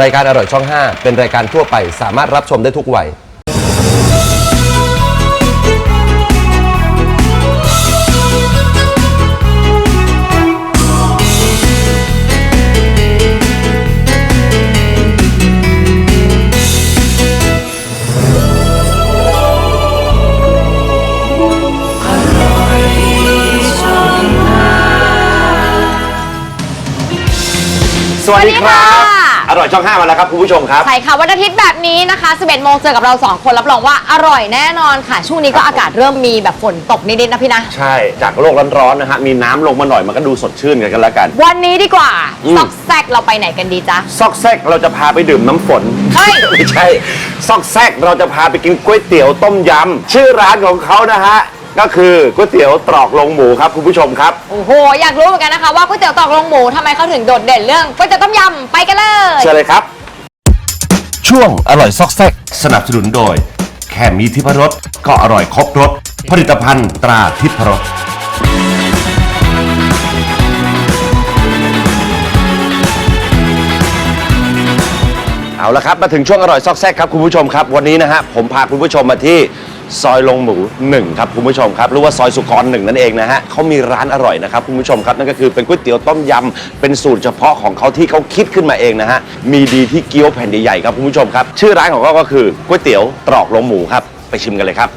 รายการอร่อยช่อง 5 เป็นรายการทั่วไป สามารถรับชมได้ทุกวัย สวัสดีครับสวัสดีค่ะ อร่อยช่อง 5 มาแล้วครับคุณผู้ชมครับ ใช่ค่ะวันอาทิตย์แบบนี้นะคะ 11โมงเจอกับเรา 2 คนรับรองว่าอร่อยแน่นอนค่ะ ช่วงนี้ก็อากาศเริ่มมีแบบฝนตกนิดๆนะพี่นะ ใช่จากโลกร้อนๆนะฮะมีน้ำลงมาหน่อยมันก็ดูสดชื่นกันกันแล้วกัน วันนี้ดีกว่า อืม ซอกแซกเราไปไหนกันดีจ๊ะ ซอกแซกเราจะพาไปดื่มน้ำฝน เฮ้ย ไม่ใช่ ซอกแซกเราจะพาไปกินก๋วยเตี๋ยวต้มยำชื่อร้านของเขานะฮะ ก็คือก๋วยเตี๋ยวตรอกลงหมูครับคุณผู้ชมครับ โอ้โห อยากรู้เหมือนกันนะคะว่าก๋วยเตี๋ยวตอกลงหมูทำไมเขาถึงโดดเด่นเรื่องก๋วยเตี๋ยวต้มยำไปกันเลย เชิญเลยครับ ช่วงอร่อยซอกแซกสนับสนุนโดย แค่มีทิพรสก็อร่อยครบรสผลิตภัณฑ์ตราทิพรสเอาละครับ มาถึงช่วงอร่อยซอกแซกครับคุณผู้ชมครับ วันนี้นะฮะผมพาคุณผู้ชมมาที่ ซอยลงหมู1ครับคุณผู้ชมครับหรือว่าซอยสุกรหนึ่งนั่นเองนะฮะเขามีร้านอร่อยนะครับคุณผู้ชมครับนั่นก็คือเป็นก๋วยเตี๋ยวต้มยำเป็นสูตรเฉพาะของเขาที่เขาคิดขึ้นมาเองนะฮะมีดีที่เกี๊ยวแผ่นใหญ่ๆครับคุณผู้ชมครับ ชื่อร้านของเขาก็คือก๋วยเตี๋ยวตรอกลงหมูครับไปชิมกันเลยครับ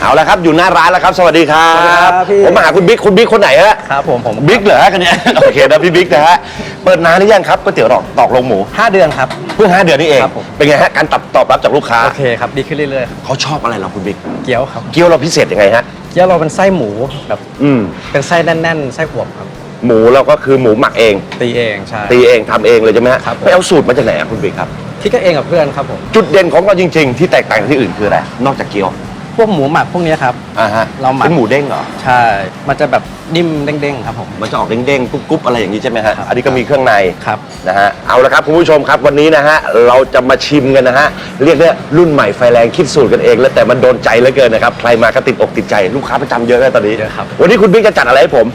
เอาละครับอยู่หน้าร้านแล้วครับ สวัสดีครับสวัสดีครับพี่ ผมมาหาคุณบิ๊กคุณบิ๊กคนไหนฮะครับผมผมบิ๊กเหรอฮะกันเนี่ย โอเคนะพี่บิ๊กนะฮะเปิดนานหรือยังครับก๋วยเตี๋ยวตอกตอกลงหมู ห้าเดือนครับ เพิ่งห้าเดือนนี่เอง ครับผม เป็นไงฮะการตอบตอบรับจากลูกค้าโอเคครับดีขึ้นเรื่อยๆครับเขาชอบอะไรเราคุณบิ๊กเกี๊ยวครับเกี๊ยวเราพิเศษยังไงฮะเกี๊ยวเราเป็นไส้หมูแบบอืมเป็นไส้แน่นๆไส้อวบครับ หมูเราก็คือหมูหมักเอง ตีเองใช่ ตีเองทำเองเลยใช่ไหมฮะครับผม ไปเอาสูตรมาจากไหนอะคุณบิ๊กครับ คิดกันเองกับเพื่อนครับผม จุดเด่นของเราจริง ๆ ที่แตกต่างจากที่อื่นคืออะไรนอกจากเกี๊ยวพ วกหมูหมักพวกเนี้ยครับ อ่าฮะเราหมัก เป็นหมูเด้งเหรอ ใช่ มันจะแบบนิ่มเด้งๆครับผม มันจะออกเด้งๆกรุบๆอะไรอย่างนี้ใช่ไหมฮะ ครับ อันนี้ก็มีเครื่องใน ครับ นะฮะ เอาละครับคุณผู้ชมครับวันนี้นะฮะเราจะมาชิมกันนะฮะ เรียกได้รุ่นใหม่ไฟแรงคิดสูตรกันเองแล้วแต่มันโดนใจเหลือเกินนะครับ ใครมาก็ติดอกติดใจลูกค้าประจำเยอะเลยตอนนี้ เยอะครับ วันนี้คุณบิ๊กจะจัดอะไรให้ผม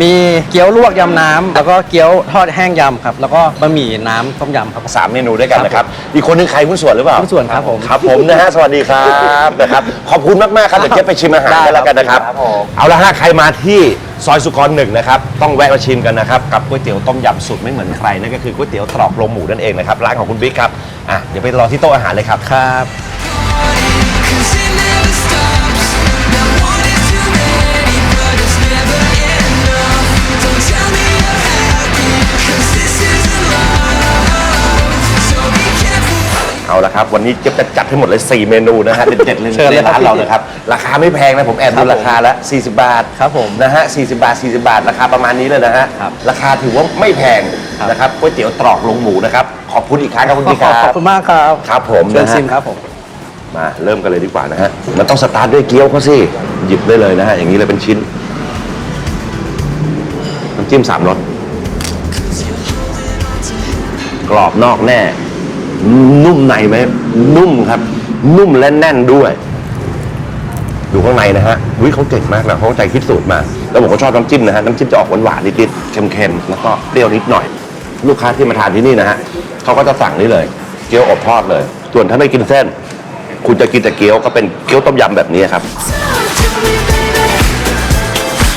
มีเกี๊ยวลวกยำน้ำแล้วก็เกี๊ยวทอดแห้งยำครับ แล้วก็บะหมี่น้ำต้มยำครับ สามเมนูด้วยกันนะครับ อีกคนนึงใครหุ้นส่วนหรือเปล่าหุ้นส่วนครับผมครับผมนะฮะ สวัสดีครับนะครับขอบคุณมากๆครับเดี๋ยวเจ๊ไปชิมอาหารกันแล้วกันนะครับ ครับผม เอาละฮะใครมาที่ซอยสุกรหนึ่งนะครับ ต้องแวะมาชิมกันนะครับ กับก๋วยเตี๋ยวต้มยำสูตรไม่เหมือนใครนั่นก็คือก๋วยเตี๋ยวตรอกลงหมูนั่นเองนะครับร้านของคุณบิ๊กครับอะเดี๋ยวไปรอที่โต๊ะอาหารเลยครับ ครับ ละครับ วันนี้เจ๊ยบจะจัดให้หมดเลย 4 เมนูนะฮะ เด็ดๆเลยเชิญในเลยครับร้านเรานะครับ ราคาไม่แพงนะ ผมแอบครัดูบผมราคาแล้ว 40 บาทครับผมนะฮะ 40 บาท 40 บาท ราคาประมาณนี้เลยนะฮะ ครับราคาถือว่าไม่แพงครับ นะครับก๋วยเตี๋ยวตรอกลงหมูนะครับ ขอบคุณอีกครั้งครับคุณพี่คขรัอบขอบ บคุณมากครับครับผมเชิญนะฮะซิมครับผม มาเริ่มกันเลยดีกว่านะฮะ มันต้องสตาร์ทด้วยเกี๊ยวเขาสิ หยิบได้เลยนะฮะ อย่างนี้เลยเป็นชิ้น น้ำจิ้มสามรส กรอบนอกแน่ นุ่มในไหมนุ่มครับ นุ่มและแน่นด้วย ดูข้างในนะฮะวิเขาเก่งมากนะเขาใจคิดสูตรมา แล้วผมก็ชอบน้ำจิ้มนะฮะน้ำจิ้มจะออกหวานๆนิดๆเค็มๆแล้วก็เปรี้ยวนิดหน่อย ลูกค้าที่มาทานที่นี่นะฮะเขาก็จะสั่งนี่เลย เกี๊ยวอบทอดเลย ส่วนถ้าไม่กินเส้น คุณจะกินแต่เกี๊ยวก็เป็นเกี๊ยวต้มยำแบบนี้ครับ Tell me, baby.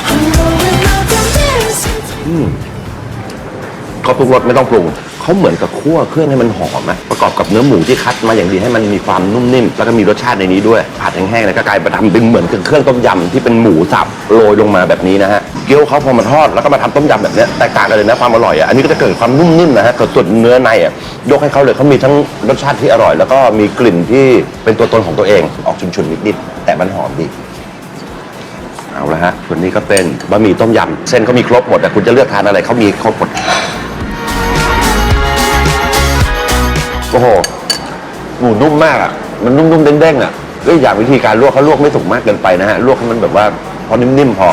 I'm going up from dancing. เขาปรุงรสไม่ต้องปรุง เขาเหมือนกับคั่วเครื่องให้มันหอมอะประกอบกับเนื้อหมูที่คัดมาอย่างดีให้มันมีความนุ่มนิ่มแล้วก็มีรสชาติในนี้ด้วยผัดแห้งๆแล้วก็กลายมาทำเป็นเหมือนกับเครื่องต้มยำที่เป็นหมูสับโรยลงมาแบบนี้นะฮะเกี๊ยวเขาพอมาทอดแล้วก็มาทำต้มยำแบบเนี้ยแตกต่างกันเลยนะความอร่อยอะอันนี้ก็จะเกิดความนุ่มนิ่มนะฮะกับส่วนเนื้อในอะยกให้เขาเลยเขามีทั้งรสชาติที่อร่อย แล้วก็มีกลิ่นที่เป็นตัวตนของตัวเอง ออกฉุนๆนิดๆแต่มันหอมดี เอาละฮะส่วนนี้ก็เป็นบะหมี่ต้มยำ เส้นเขามีครบหมดแต่คุณจะเลือกทานอะไรเขามีครบหมด อ้โหหมูนุ่มมากอะ มันนุ่มๆเด้งๆอะแล้วอีกอย่างวิธีการลวกเขาลวกไม่สุกมากเกินไปนะฮะลวกให้มันแบบว่าพอนิ่มๆพอ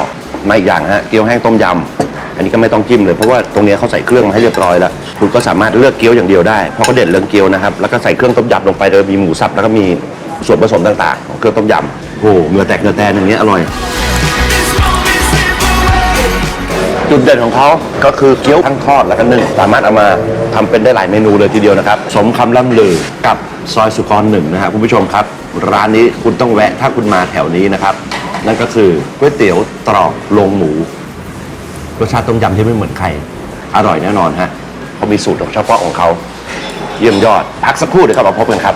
มาอีกอย่างฮะเกี๊ยวแห้งต้มยำอันนี้ก็ไม่ต้องจิ้มเลยเพราะว่าตรงนี้เขาใส่เครื่องมาให้เรียบร้อยแล้วคุณก็สามารถเลือกเกี๊ยวอย่างเดียวได้เพราะเขาเด็ดเรื่องเกี๊ยวนะครับแล้วก็ใส่เครื่องต้มยำลงไปโดยมีหมูสับแล้วก็มีส่วนผสมต่างๆของเครื่องต้มยำโอ้โหเหงื่อแตกเหงื่อแตนอย่างเงี้อร่อย จุดเด่นของเขาก็คือเกี๊ยวทั้งทอดแล้วก็นึ่งสามารถเอามาทำเป็นได้หลายเมนูเลยทีเดียวนะครับ สมคำล่ำลือกับซอยสุกรหนึ่งนะครับคุณผู้ชมครับ ร้านนี้คุณต้องแวะถ้าคุณมาแถวนี้นะครับ นั่นก็คือก๋วยเตี๋ยวตรอกโรงหมู รสชาติต้มยำที่ไม่เหมือนใคร อร่อยแน่นอนฮะเขามีสูตรเฉพาะของเขา เยี่ยมยอด พักสักครู่เดี๋ยวกลับมาพบกันครับ